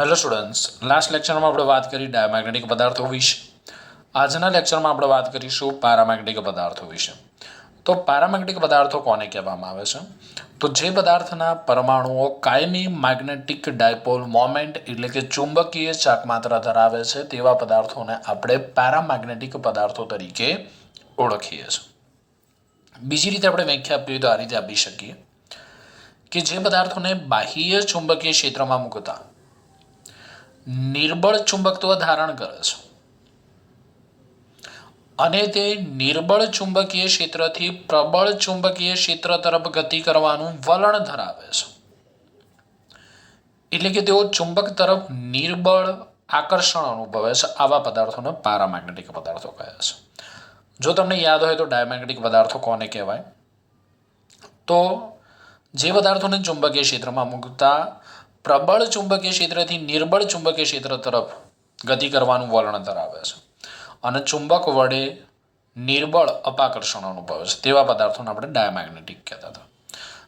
Hello students last લેક્ચરમાં આપણે વાત કરી ડાયામેગ્નેટિક પદાર્થો વિશે. આજના લેક્ચરમાં આપણે વાત કરીશું પારામેગ્નેટિક પદાર્થો વિશે. તો પારામેગ્નેટિક પદાર્થો કોને કહેવામાં આવે છે? તો જે પદાર્થના પરમાણુઓ કાયમી મેગ્નેટિક ડાયપોલ મોમેન્ટ એટલે કે ચુંબકીય ચાકમાત્રા ધરાવે છે, તેવા પદાર્થોને આપણે પેરામેગ્નેટિક પદાર્થો તરીકે ઓળખીએ છીએ. બીજી રીતે આપણે વ્યાખ્યા આપવી તો આ રીતે આપી શકીએ કે જે પદાર્થોને બાહ્ય ચુંબકીય ક્ષેત્રમાં મૂકતા નિર્બળ ચુંબકત્વ ધારણ કરે છે. અને તે નિર્બળ ચુંબકીય ક્ષેત્રથી પ્રબળ ચુંબકીય ક્ષેત્ર તરફ ગતિ કરવાનું વલણ ધરાવે છે. એટલે કે તેઓ ચુંબક તરફ નિર્બળ આકર્ષણ અનુભવે છે. આવા પદાર્થોને પારામેગ્નેટિક પદાર્થો કહે છે. જો તમને યાદ હોય તો ડાયમેગ્નેટિક પદાર્થો કોને કહેવાય? તો જે પદાર્થોને ચુંબકીય ક્ષેત્રમાં મૂકતા પ્રબળ ચુંબકીય ક્ષેત્રથી નિર્બળ ચુંબકીય ક્ષેત્ર તરફ ગતિ કરવાનું વલણ ધરાવે છે. અને ચુંબક વડે નિર્બળ અપાકર્ષણ અનુભવે છે. તેવા પદાર્થોને આપણે ડાયામેગ્નેટિક કહેતા હતા.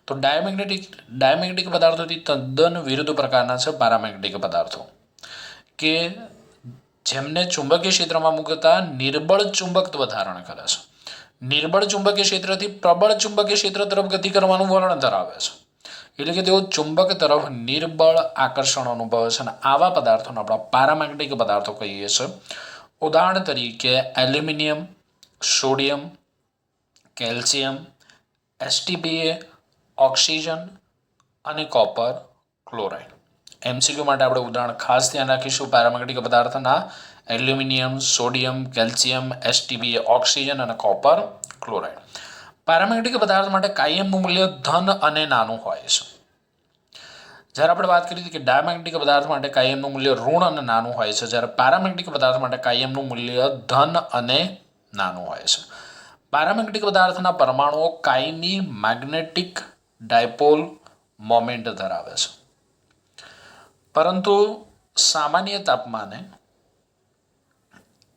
તો ડાયમેગ્નેટિક ડાયમેગ્નેટિક પદાર્થોથી તદ્દન વિરુદ્ધ પ્રકારના છે પારામેગ્નેટિક પદાર્થો. કે જેમને ચુંબકીય ક્ષેત્રમાં મૂકતા નિર્બળ ચુંબકત્વ ધારણ કરે છે. નિર્બળ ચુંબકીય ક્ષેત્રથી પ્રબળ ચુંબકીય ક્ષેત્ર તરફ ગતિ કરવાનું વલણ ધરાવે છે. એટલે કે તેઓ ચુંબક તરફ નિર્બળ આકર્ષણ અનુભવે છે અને આવા પદાર્થોને આપણા પારામેગ્નેટિક પદાર્થો કહીએ છીએ ઉદાહરણ તરીકે aluminium, sodium, calcium STP oxygen અને કોપર ક્લોરાઇડ. એમસીક્યુ માટે આપણે ઉદાહરણ ખાસ ધ્યાન રાખીશું. પેરામેગ્નેટિક પદાર્થના aluminium, sodium, calcium STP oxygen અને કોપર ક્લોરાઇડ. પેરામેગ્નેટિક પદાર્થ માટે કાયમનું મૂલ્ય ધન અને નાનું હોય છે. જ્યારે આપણે વાત કરી હતી કે ડાયામેગ્નેટિક પદાર્થ માટે કાયમનું મૂલ્ય ઋણ અને નાનું હોય છે, જ્યારે પેરામેગ્નેટિક પદાર્થ માટે કાયમનું મૂલ્ય ધન અને નાનું હોય છે. પેરામેગ્નેટિક પદાર્થના પરમાણુઓ કાયમી મેગ્નેટિક ડાયપોલ મોમેન્ટ ધરાવે છે. પરંતુ સામાન્ય તાપમાને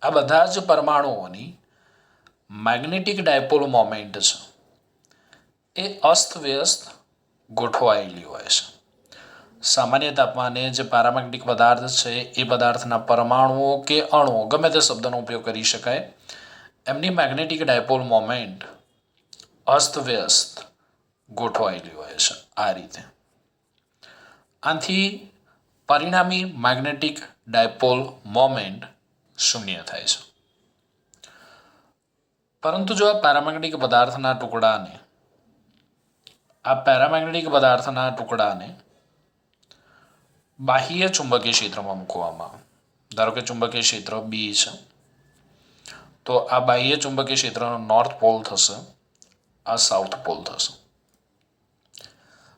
આ બધા જ પરમાણુઓની મેગ્નેટિક ડાયપોલ મોમેન્ટ છે. એ અસ્તવ્યસ્ત ગોઠવાયેલી હોય છે. સામાન્ય તાપમાને જે પારામેગ્નેટિક પદાર્થ છે, એ પદાર્થના પરમાણુઓ કે અણુઓ, ગમે તે શબ્દનો ઉપયોગ કરી શકાય, એમની મેગ્નેટિક ડાયપોલ મોમેન્ટ અસ્તવ્યસ્ત ગોઠવાયેલી હોય છે આ રીતે. આથી પરિણામી મેગ્નેટિક ડાયપોલ મોમેન્ટ શૂન્ય થાય છે. પરંતુ જો આ પેરામેગ્નેટિક પદાર્થના ટુકડાને, આ પેરામેગ્નેટિક પદાર્થના ટુકડાને બાહ્ય ચુંબકીય ક્ષેત્રમાં મૂકવામાં ધારો કે ચુંબકીય ક્ષેત્ર બી છે, તો આ બાહ્ય ચુંબકીય ક્ષેત્રનો નોર્થ પોલ થશે, આ સાઉથ પોલ થશે.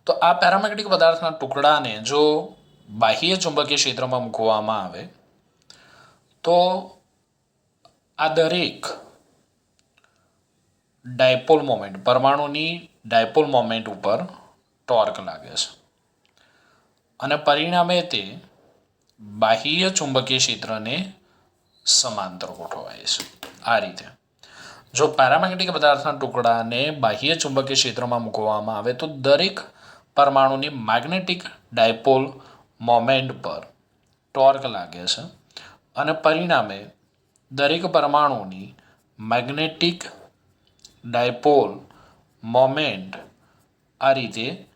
તો આ પેરામેગ્નેટિક પદાર્થના ટુકડાને જો બાહ્ય ચુંબકીય ક્ષેત્રમાં મૂકવામાં આવે, તો આ દરેક ડાયપોલ મોમેન્ટ પરમાણુની ડાયપોલ મોમેન્ટ ઉપર ટોર્ક લાગે છે. અને પરિણામે તે બાહ્ય ચુંબકીય ક્ષેત્રને સમાંતર ગોઠવાય છે. આ રીતે. જો પેરામેગ્નેટિક પદાર્થના ટુકડાને બાહ્ય ચુંબકીય ક્ષેત્રમાં મૂકવામાં આવે તો દરેક પરમાણુની મેગ્નેટિક ડાયપોલ મોમેન્ટ પર ટોર્ક લાગે છે. અને પરિણામે દરેક પરમાણુની મેગ્નેટિક ડાયપોલ મોમેન્ટ આ રીતે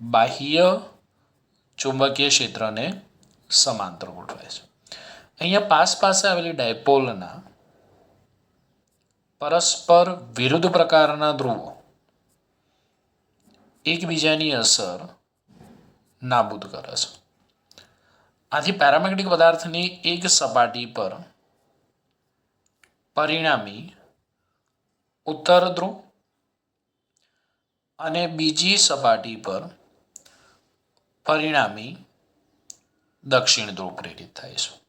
બાહ્ય ચુંબકીય ક્ષેત્રને સમાંતર ગોઠવાય છે. અહીંયા પાસ પાસે આવેલી ડાયપોલના પરસ્પર વિરુદ્ધ પ્રકારના ધ્રુવો એકબીજાની અસર નાબૂદ કરે છે. આથી પેરામેગ્નેટિક પદાર્થની એક સપાટી પર પરિણામી ઉત્તર ધ્રુવ અને બીજી સપાટી પર પરિણામી દક્ષિણ ધ્રુવ પ્રેરિત થાય છે.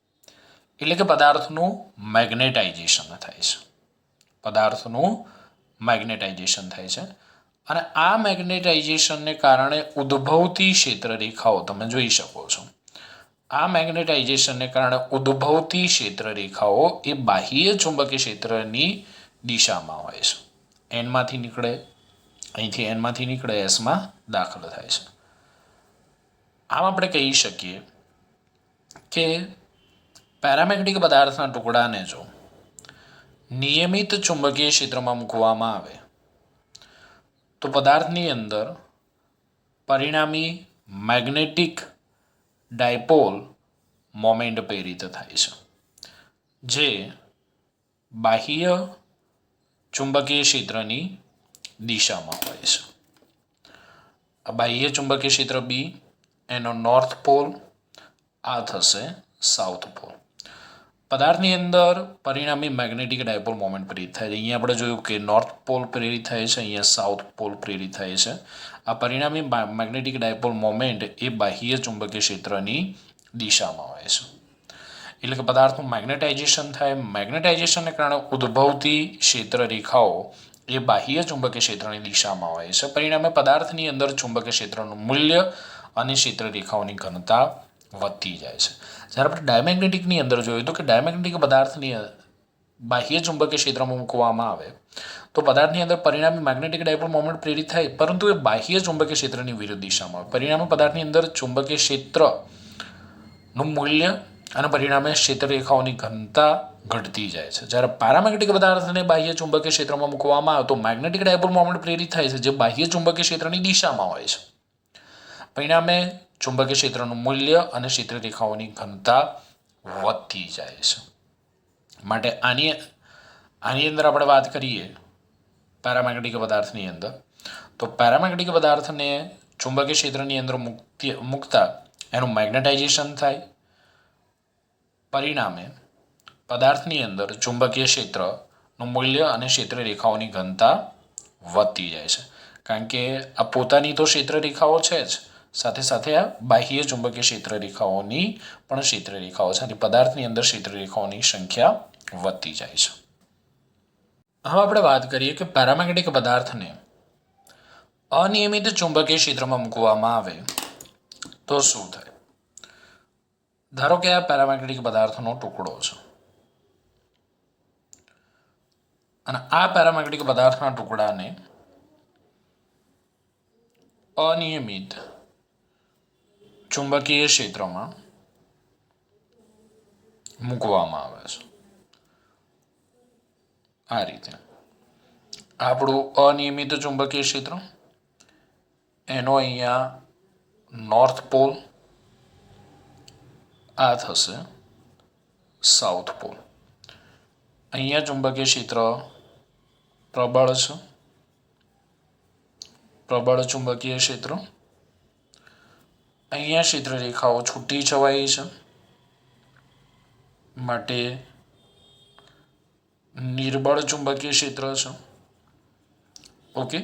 એટલે કે પદાર્થનું મેગ્નેટાઇઝેશન થાય છે. પદાર્થનું મેગ્નેટાઇઝેશન થાય છે. અને આ મેગ્નેટાઇઝેશનને કારણે ઉદ્ભવતી ક્ષેત્ર રેખાઓ તમે જોઈ શકો છો. આ મેગ્નેટાઇઝેશનને કારણે ઉદ્ભવતી ક્ષેત્ર રેખાઓ એ બાહ્ય ચુંબકીય ક્ષેત્રની દિશામાં હોય છે. એનમાંથી નીકળે, અહીંથી એનમાંથી નીકળે એસમાં દાખલ થાય છે. આમ આપણે કહી શકીએ કે પેરામેગ્નેટિક પદાર્થના ટુકડાને જો નિયમિત ચુંબકીય ક્ષેત્રમાં મૂકવામાં આવે, તો પદાર્થની અંદર પરિણામી મેગ્નેટિક ડાયપોલ મોમેન્ટ પ્રેરિત થાય છે. જે બાહ્ય ચુંબકીય ક્ષેત્રની દિશામાં હોય છે. આ બાહ્ય ચુંબકીય ક્ષેત્ર બી એનો નોર્થ પોલ આ થશે સાઉથ પોલ પદાર્થની અંદર પરિણામી મેગ્નેટિક ડાયપોલ મોમેન્ટ પ્રેરિત થાય છે. અહીંયા આપણે જોયું કે નોર્થ પોલ પ્રેરિત થાય છે, અહીંયા સાઉથ પોલ પ્રેરિત થાય છે. આ પરિણામી મેગ્નેટિક ડાયપોલ મોમેન્ટ એ બાહ્ય ચુંબકીય ક્ષેત્રની દિશામાં હોય છે. એટલે કે પદાર્થનું મેગ્નેટાઇઝેશન થાય. મેગ્નેટાઇઝેશનને કારણે ઉદ્ભવતી ક્ષેત્ર રેખાઓ એ બાહ્ય ચુંબકીય ક્ષેત્રની દિશામાં હોય છે. પરિણામે પદાર્થની અંદર ચુંબકીય ક્ષેત્રનું મૂલ્ય અને ક્ષેત્ર રેખાઓની ઘનતા વધતી જાય છે. જ્યારે આપણે ડાયમેગ્નેટિકની અંદર જોયું તો કે ડાયમેગ્નેટિક પદાર્થની બાહ્ય ચુંબકીય ક્ષેત્રમાં મૂકવામાં આવે, તો પદાર્થની અંદર પરિણામે મેગ્નેટિક ડાયપોલ મોમેન્ટ પ્રેરિત થાય, પરંતુ એ બાહ્ય ચુંબકીય ક્ષેત્રની વિરુદ્ધ દિશામાં. પરિણામે પદાર્થની અંદર ચુંબકીય ક્ષેત્રનું મૂલ્ય અને પરિણામે ક્ષેત્ર રેખાઓની ઘનતા ઘટતી જાય છે. જ્યારે પેરામેગ્નેટિક પદાર્થને બાહ્ય ચુંબકીય ક્ષેત્રમાં મૂકવામાં આવે તો મેગ્નેટિક ડાયપોલ મોમેન્ટ પ્રેરિત થાય છે, જે બાહ્ય ચુંબકીય ક્ષેત્રની દિશામાં હોય છે. પરિણામે ચુંબકીય ક્ષેત્રનું મૂલ્ય અને ક્ષેત્ર રેખાઓની ઘનતા વધતી જાય છે. માટે આની આની અંદર આપણે વાત કરીએ પેરામેગ્નેટિક પદાર્થની અંદર. તો પેરામેગ્નેટિક પદાર્થને ચુંબકીય ક્ષેત્રની અંદર મુક્તિ, મૂકતા એનું મેગ્નેટાઇઝેશન થાય પરિણામે પદાર્થની અંદર ચુંબકીય ક્ષેત્રનું મૂલ્ય અને ક્ષેત્ર રેખાઓની ઘનતા વધતી જાય છે. કારણ કે આ પોતાની તો ક્ષેત્ર રેખાઓ છે જ. સાથે સાથે આ બાહ્ય ચુંબકીય ક્ષેત્ર રેખાઓની પણ ક્ષેત્ર રેખાઓ છે અને પદાર્થની અંદર ક્ષેત્ર રેખાઓની સંખ્યા વધતી જાય છે. હવે આપણે વાત કરીએ કે પેરામેગ્નેટિક પદાર્થને અનિયમિત ચુંબકીય ક્ષેત્રમાં મૂકવામાં આવે તો શું થાય? ધારો કે આ પેરામેગ્નેટિક પદાર્થનો ટુકડો છે. અને આ પેરામેગ્નેટિક પદાર્થના ટુકડાને અનિયમિત ચુંબકીય ક્ષેત્રમાં મૂકવામાં આવે છે. આ રીતે. આપણું અનિયમિત ચુંબકીય ક્ષેત્ર, એનો અહીંયા નોર્થ પોલ આ થશે સાઉથ પોલ અહીંયા ચુંબકીય ક્ષેત્ર પ્રબળ છે. પ્રબળ ચુંબકીય ક્ષેત્ર. અહીંયા ક્ષેત્ર રેખાઓ છૂટી છવાઈ છે. માટે નિર્બળ ચુંબકીય ક્ષેત્ર છે. ઓકે?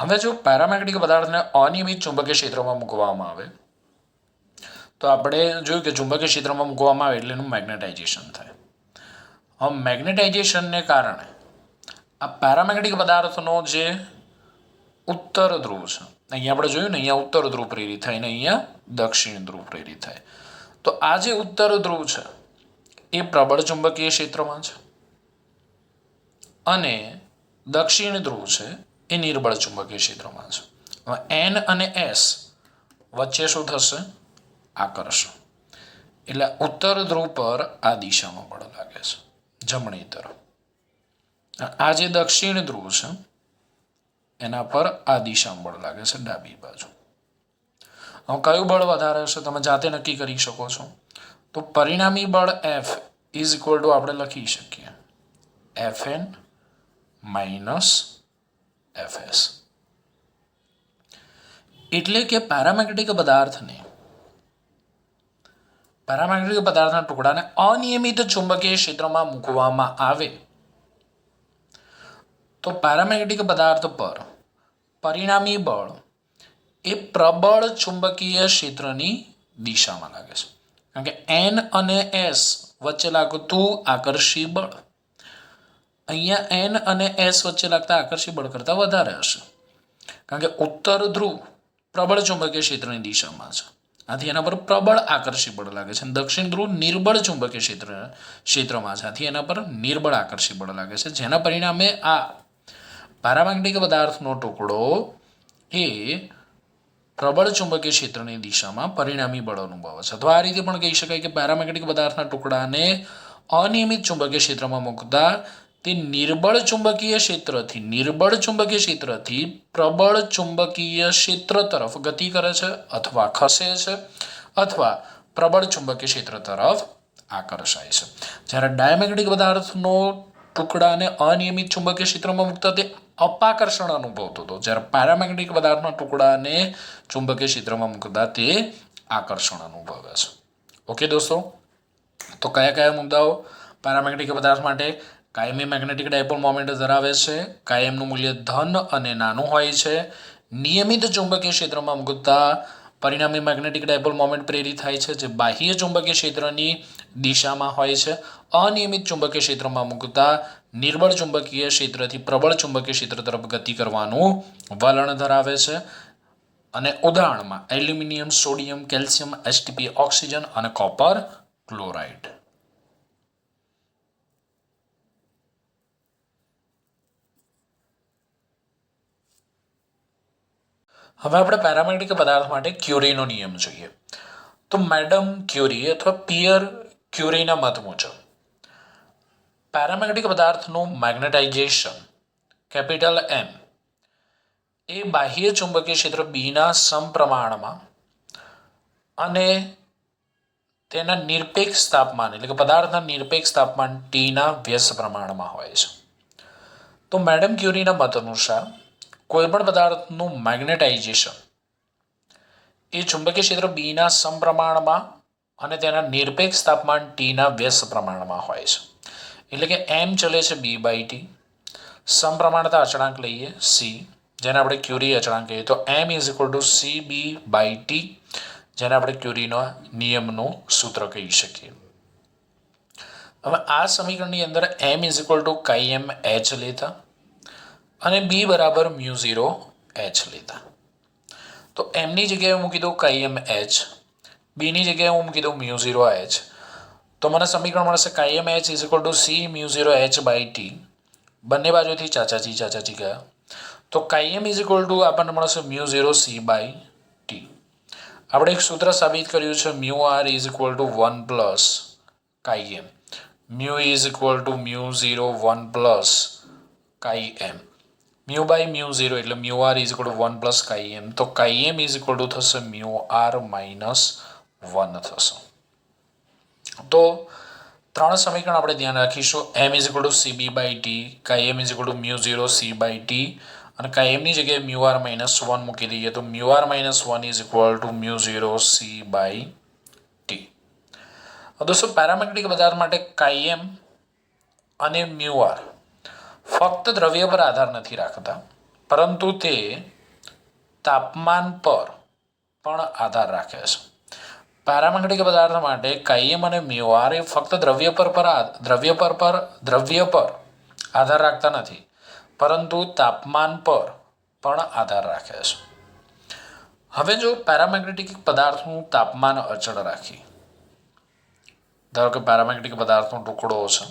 હવે જો પેરામેગ્નેટિક પદાર્થને અનિયમિત ચુંબકીય ક્ષેત્રમાં મૂકવામાં આવે તો આપણે જોયું કે ચુંબકીય ક્ષેત્રમાં મૂકવામાં આવે એટલે એનું મેગ્નેટાઇઝેશન થાય. હવે મેગ્નેટાઇઝેશનને કારણે આ પેરામેગ્નેટિક પદાર્થનો જે ઉત્તર ધ્રુવ છે, અહીંયા આપણે જોયું ને, અહીંયા ઉત્તર ધ્રુવ પ્રેરિત થાય ને અહીંયા દક્ષિણ ધ્રુવ પ્રેરિત થાય. તો આ જે ઉત્તર ધ્રુવ છે, એ પ્રબળ ચુંબકીય ક્ષેત્રમાં છે અને દક્ષિણ ધ્રુવ છે, એ નિર્બળ ચુંબકીય ક્ષેત્રમાં છે. એન અને એસ વચ્ચે શું થશે? આકર્ષણ એટલે ઉત્તર ધ્રુવ પર આ દિશામાં બળ લાગે છે, જમણી તરફ. આ જે દક્ષિણ ધ્રુવ છે, એના પર આ દિશામાં બળ લાગે છે, ડાબી બાજુ. હવે કયું બળ વધારે હશે તમે જાતે નક્કી કરી શકો છો. તો પરિણામી બળ એફ ઇઝ ઇક્વલ ટુ આપણે લખી શકીએ. F N minus F S એટલે કે પેરામેગ્નેટિક પદાર્થને પેરામેગ્નેટિક પદાર્થના ટુકડાને અનિયમિત ચુંબકીય ક્ષેત્રમાં મૂકવામાં આવે. તો પેરામેગ્નેટિક પદાર્થ પર પરિણામી બળ એ પ્રબળ ચુંબકીય ક્ષેત્રની દિશામાં લાગે છે. કારણ કે એન અને એસ વચ્ચે લાગતું આકર્ષી બળ, અહીંયા એન અને એસ વચ્ચે લાગતા આકર્ષી બળ કરતાં વધારે હશે. કારણ કે ઉત્તર ધ્રુવ પ્રબળ ચુંબકીય ક્ષેત્રની દિશામાં છે. આથી એના પર પ્રબળ આકર્ષી બળ લાગે છે. દક્ષિણ ધ્રુવ નિર્બળ ચુંબકીય ક્ષેત્ર, ક્ષેત્રમાં છે. આથી એના પર નિર્બળ આકર્ષી બળ લાગે છે. જેના પરિણામે આ પેરામેગ્નેટિક પદાર્થનો ટુકડો એ પ્રબળ ચુંબકીય ક્ષેત્રની દિશામાં પરિણામી બળ અનુભવે છે. અથવા આ રીતે પણ કહી શકાય કે પેરામેગ્નેટિક પદાર્થના ટુકડાને અનિયમિત ચુંબકીય ક્ષેત્રમાં મૂકતા તે નિર્બળ ચુંબકીય ક્ષેત્રથી, નિર્બળ ચુંબકીય ક્ષેત્રથી પ્રબળ ચુંબકીય ક્ષેત્ર તરફ ગતિ કરે છે અથવા ખસે છે અથવા પ્રબળ ચુંબકીય ક્ષેત્ર તરફ આકર્ષાય છે. જ્યારે ડાયમેગ્નેટિક પદાર્થનો ટુકડાને અનિયમિત ચુંબકીય ક્ષેત્રમાં મૂકતા તે અપાકર્ષણ અનુભવતો હતો. જ્યારે પેરામેગ્નેટિક પદાર્થના ટુકડાને ચુંબકીય ક્ષેત્રમાં મૂકતા તે આકર્ષણ અનુભવે છે. ઓકે દોસ્તો, તો કયા કયા મુદ્દાઓ પેરામેગ્નેટિક પદાર્થ માટે કાયમી મેગ્નેટિક ડાયપોલ મોમેન્ટ ધરાવે છે. કાયમનું મૂલ્ય ધન અને નાનું હોય છે. નિયમિત ચુંબકીય ક્ષેત્રમાં મૂકતા પરિણામી મેગ્નેટિક ડાયપોલ મોમેન્ટ પ્રેરિત થાય છે, જે બાહ્ય ચુંબકીય ક્ષેત્રની દિશામાં હોય છે. અનિયમિત ચુંબકીય ક્ષેત્રમાં મૂકતા નિર્બળ ચુંબકીય ક્ષેત્રથી પ્રબળ ચુંબકીય ક્ષેત્ર તરફ ગતિ કરવાનું વલણ ધરાવે છે. અને ઉદાહરણમાં aluminium, sodium, calcium STP oxygen અને કોપર ક્લોરાઇડ. હવે આપણે પેરામેગ્નેટિક પદાર્થ માટે ક્યુરીનો નિયમ જોઈએ. તો મેડમ ક્યુરી અથવા પિયર ક્યુરીના મત મુજબ પેરામેગ્નેટિક પદાર્થનું મેગ્નેટાઇઝેશન, કેપિટલ એમ એ બાહ્ય ચુંબકીય ક્ષેત્ર બીના સમપ્રમાણમાં અને તેના નિરપેક્ષ તાપમાન, એટલે કે પદાર્થના નિરપેક્ષ તાપમાન ટીના વ્યસ્ત પ્રમાણમાં હોય છે. તો મેડમ ક્યુરીના મત અનુસાર કોઈપણ પદાર્થનું મેગ્નેટાઇઝેશન એ ચુંબકીય ક્ષેત્ર બીના સમપ્રમાણમાં અને તેના નિરપેક્ષ તાપમાન ટીના વ્યસ્ત પ્રમાણમાં હોય છે. એટલે કે એમ ચલે છે બી બાય ટી સમપ્રમાણતા અચળાંક લઈએ સી જેને આપણે ક્યુરી અચળાંક કહીએ. તો M is equal to C B by T જેને આપણે ક્યુરીનો નિયમનું સૂત્ર કહી શકીએ. હવે આ સમીકરણની અંદર એમ ઇઝ ઇક્વલ ટુ કાઈ એમ એચ લેતા અને બી બરાબર મ્યુ ઝીરો એચ લીધા. તો એમની જગ્યાએ હું દઉં કાઈ એમ એચ બીની જગ્યાએ હું મૂકી દઉં મ્યુ ઝીરો એચ તો મને સમીકરણ મળશે chi M H is equal to C mu zero H by T બંને બાજુથી ચાચાજી ચાચાજી ગયા. તો chi M is equal to આપણને મળશે mu zero C by T આપણે એક સૂત્ર સાબિત કર્યું છે, mu R is equal to one plus chi M. Mu is equal to mu zero one plus chi M. Mu by mu zero એટલે mu R is equal to one plus chi M તો chi M is equal to થશે mu R minus one થશે. તો ત્રણ સમીકરણ આપણે ધ્યાન રાખીશું. M is equal to C B by T chi M is equal to mu zero C by T અને કાઈ એમની જગ્યાએ મ્યુ આર માઇનસ વન મૂકી દઈએ તો mu R minus one is equal to mu zero C by T દોસ્તો paramagnetic પદાર્થ માટે કાઈ એમ અને મ્યુ આર ફક્ત દ્રવ્ય પર આધાર નથી રાખતા, પરંતુ તે તાપમાન પર પણ આધાર રાખે છે. પેરામેગ્નેટિક પદાર્થ માટે કાયમ અને મ્યુઆર એ ફક્ત દ્રવ્ય પર પર દ્રવ્ય પર પર, દ્રવ્ય પર આધાર રાખતા નથી, પરંતુ તાપમાન પર પણ આધાર રાખે છે. હવે જો પેરામેગ્નેટિક પદાર્થનું તાપમાન અચળ રાખી ધારો કે પેરામેગ્નેટિક પદાર્થનો ટુકડો છે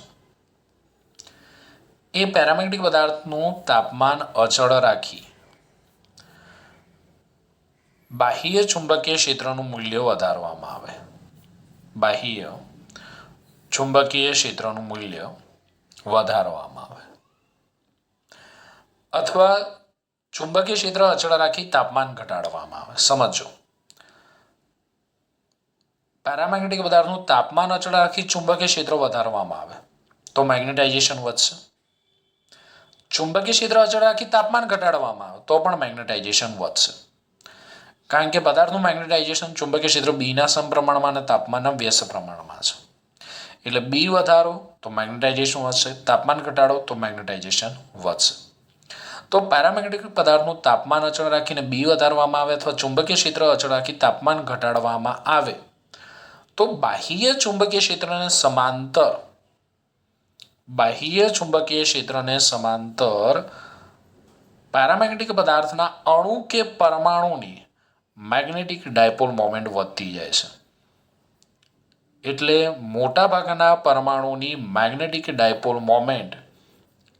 એ પેરામેગ્નેટિક પદાર્થનું તાપમાન અચળ રાખી. બાહ્ય ચુંબકીય ક્ષેત્રનું મૂલ્ય વધારવામાં આવે. બાહ્ય ચુંબકીય ક્ષેત્રનું મૂલ્ય વધારવામાં આવે. અથવા ચુંબકીય ક્ષેત્ર અચળ રાખી તાપમાન ઘટાડવામાં આવે. સમજો. પેરામેગ્નેટિક પદાર્થનું તાપમાન અચળ રાખી ચુંબકીય ક્ષેત્ર વધારવામાં આવે. તો મેગ્નેટાઇઝેશન વધશે. ચુંબકીય ક્ષેત્ર અચળ તાપમાન ઘટાડવામાં આવે તો પણ મેગ્નેટાઇઝેશન વધશે. કારણ કે પદાર્થનું મેગ્નેટાઇઝેશન ચુંબકીય ક્ષેત્ર બીના સમપ્રમાણમાં અને તાપમાનના વ્યસ્ત પ્રમાણમાં છે. એટલે બી વધારો તો મેગ્નેટાઇઝેશન વધશે, તાપમાન ઘટાડો તો મેગ્નેટાઇઝેશન વધશે. તો પેરામેગ્નેટિક પદાર્થનું તાપમાન અચળ રાખીને બી વધારવામાં આવે અથવા ચુંબકીય ક્ષેત્ર અચળ રાખી તાપમાન ઘટાડવામાં આવે તો બાહ્ય ચુંબકીય ક્ષેત્રને સમાંતર બાહ્ય ચુંબકીય ક્ષેત્રને સમાંતર પેરામેગ્નેટિક પદાર્થના અણુ કે પરમાણુની મેગ્નેટિક ડાયપોલ મોમેન્ટ વધતી જાય છે. એટલે મોટાભાગના પરમાણુની મેગ્નેટિક ડાયપોલ મોમેન્ટ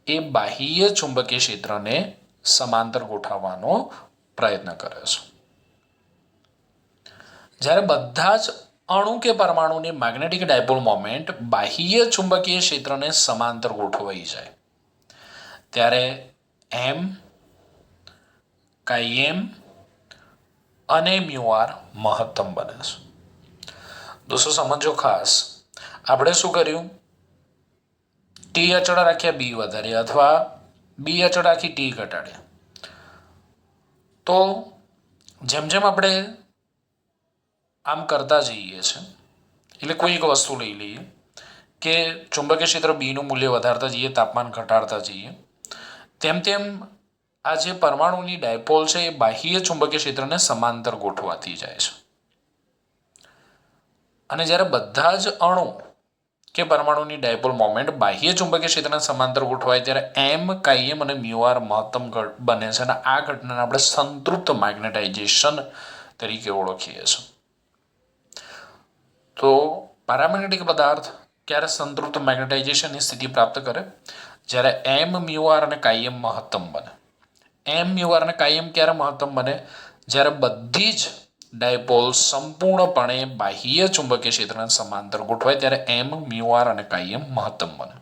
એ બાહ્ય ચુંબકીય ક્ષેત્રને સમાંતર ગોઠવવાનો પ્રયત્ન કરે છે. જ્યારે બધા જ અણુ કે પરમાણુની મેગ્નેટિક ડાયપોલ મોમેન્ટ બાહ્ય ચુંબકીય ક્ષેત્રને સમાંતર ગોઠવાઈ જાય. ત્યારે એમ કાઈ એમ અને મ્યુઆર મહત્તમ બને છે. દોસ્તો, સમજો ખાસ. આપણે શું કર્યું? ટી અચળ રાખ્યા બી વધાર્યા અથવા બી અચળ રાખી ટી ઘટાડ્યા. તો જેમ જેમ આપણે આમ કરતા જઈએ છે. એટલે કોઈ એક વસ્તુ લઈ લઈએ કે ચુંબકીય ક્ષેત્ર બીનું મૂલ્ય વધારતા જઈએ, તાપમાન ઘટાડતા જઈએ. તેમ તેમ આ જે પરમાણુની ડાયપોલ છે એ બાહ્ય ચુંબકીય ક્ષેત્રને સમાંતર ગોઠવાતી જાય છે. અને જ્યારે બધા જ અણુ કે પરમાણુની ડાયપોલ મોમેન્ટ બાહ્ય ચુંબકીય ક્ષેત્રને સમાંતર ગોઠવાય ત્યારે એમ કાયમ અને મ્યુઆર મહત્તમ બને છે અને આ ઘટનાને આપણે સંતૃપ્ત મેગ્નેટાઇઝેશન તરીકે ઓળખીએ છીએ. તો પેરામેગ્નેટિક પદાર્થ ક્યારે સંતૃપ્ત મેગ્નેટાઇઝેશનની સ્થિતિ પ્રાપ્ત કરે? જ્યારે એમ મ્યુઆર અને કાયમ મહત્તમ બને. એમ મ્યુઆર અને કાયમ ક્યારે મહત્તમ બને? જ્યારે બધી જ ડાયપોલ સંપૂર્ણપણે બાહ્ય ચુંબકીય ક્ષેત્રને સમાંતર ગોઠવાય, ત્યારે એમ મ્યુઆર અને કાયમ મહત્તમ બને.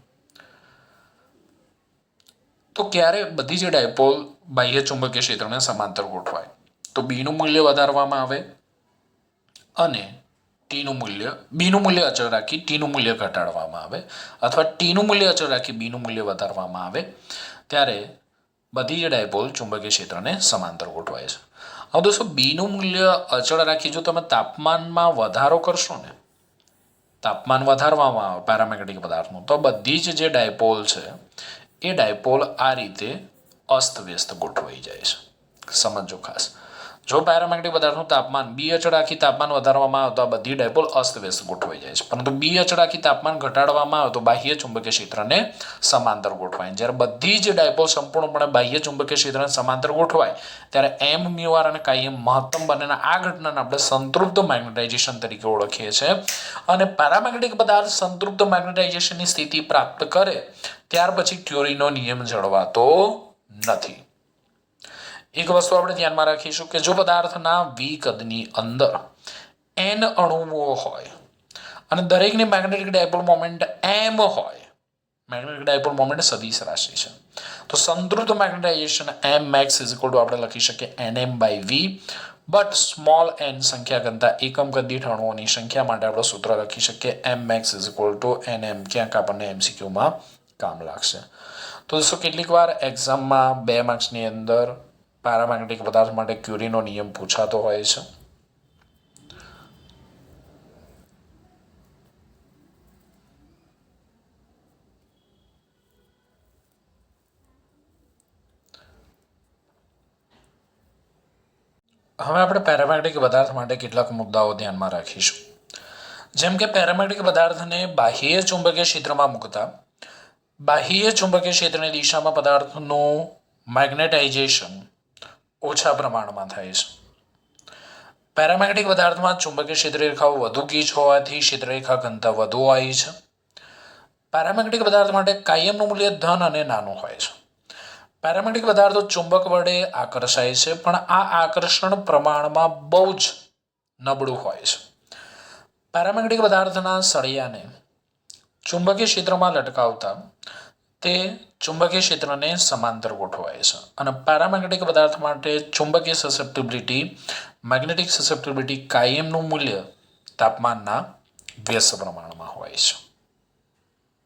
તો ક્યારે બધી જ ડાયપોલ બાહ્ય ચુંબકીય ક્ષેત્રને સમાંતર ગોઠવાય? તો બીનું મૂલ્ય વધારવામાં આવે અને ટીનું મૂલ્ય, બીનું મૂલ્ય અચળ રાખી ટીનું મૂલ્ય ઘટાડવામાં આવે અથવા ટીનું મૂલ્ય અચળ રાખી બીનું મૂલ્ય વધારવામાં આવે, ત્યારે બધી જ ડાયપોલ ચુંબકીય ક્ષેત્રને સમાંતર ગોઠવાય છે. હવે દોસ્તો, બીનું મૂલ્ય અચળ રાખી જો તમે તાપમાનમાં વધારો કરશો ને, તાપમાન વધારવામાં આવે, પેરામેગ્નેટિક પદાર્થનું, તો બધી જ જે ડાયપોલ છે, એ ડાયપોલ આ રીતે અસ્તવ્યસ્ત ગોઠવાઈ જાય છે. સમજો ખાસ. જો પેરામેગ્નેટિક પદાર્થનું તાપમાન બી અચળ તાપમાન વધારવામાં આવે તો આ બધી ડાયપોલ અસ્તવ્યસ્ત ગોઠવાઈ જાય છે. પરંતુ બી અચળ તાપમાન ઘટાડવામાં આવે તો બાહ્ય ચુંબકીય ક્ષેત્રને સમાંતર ગોઠવાય. જ્યારે બધી જ ડાયપોલ સંપૂર્ણપણે બાહ્ય ચુંબકીય ક્ષેત્રને સમાંતર ગોઠવાય, ત્યારે એમ મ્યુઆર અને કાયમ મહત્તમ બને આ ઘટનાને આપણે સંતૃપ્ત મેગ્નેટાઇઝેશન તરીકે ઓળખીએ છીએ અને પેરામેગ્નેટિક પદાર્થ સંતૃપ્ત મેગ્નેટાઇઝેશનની સ્થિતિ પ્રાપ્ત કરે, ત્યાર પછી ટ્યોરીનો નિયમ જળવાતો નથી. એક વસ્તુ આપણે ધ્યાનમાં રાખીશું કે જો પદાર્થના વી કદની અંદર એન અણુઓ હોય અને દરેકની મેગ્નેટિક ડાયપોલ મોમેન્ટ એમ હોય મેગ્નેટિક ડાયપોલ મોમેન્ટ સદીશ રાશિ છે. તો સંતૃપ્ત magnetisation M max is equal to આપણે લખી શકીએ N M by V but small N સંખ્યા કરતાં એકમ કદ અણુઓની સંખ્યા માટે આપણે સૂત્ર લખી શકીએ M max is equal to N M ક્યાંક આપણને એમસીક્યુમાં કામ લાગશે. તો દોસ્તો કેટલીક વાર એક્ઝામમાં બે માર્ક્સની અંદર પેરામેગ્નેટિક પદાર્થ માટે ક્યુરીનો નિયમ પૂછાતો હોય છે. હવે આપણે પેરામેગ્નેટિક પદાર્થ માટે કેટલાક મુદ્દાઓ ધ્યાનમાં રાખીશું. જેમ કે પેરામેગ્નેટિક પદાર્થને બાહ્ય ચુંબકીય ક્ષેત્રમાં મૂકતા, બાહ્ય ચુંબકીય ક્ષેત્રની દિશામાં પદાર્થનું મેગ્નેટાઇઝેશન ઓછા પ્રમાણમાં થાય છે. પેરામેગ્નેટિક પદાર્થમાં ચુંબકીય ક્ષેત્રરેખાઓ વધુ ગીચ હોવાથી ક્ષેત્રરેખા ઘનતા વધુ હોય છે. પેરામેગ્નેટિક પદાર્થ માટે કાયમનું મૂલ્ય ધન અને નાનું હોય છે. પેરામેગ્નેટિક પદાર્થો ચુંબક વડે આકર્ષાય છે, પણ આ આકર્ષણ પ્રમાણમાં બહુ જ નબળું હોય છે. પેરામેગ્નેટિક પદાર્થના સળિયાને ચુંબકીય ક્ષેત્રમાં લટકાવતા તે ચુંબકીય ક્ષેત્રને સમાંતર ગોઠવાય છે. અને પેરામેગ્નેટિક પદાર્થ માટે ચુંબકીય સસેપ્ટિબિલિટી મેગ્નેટિક સસેપ્ટિબિલિટી કાયમનું મૂલ્ય તાપમાનના વ્યસ્ત પ્રમાણમાં હોય છે.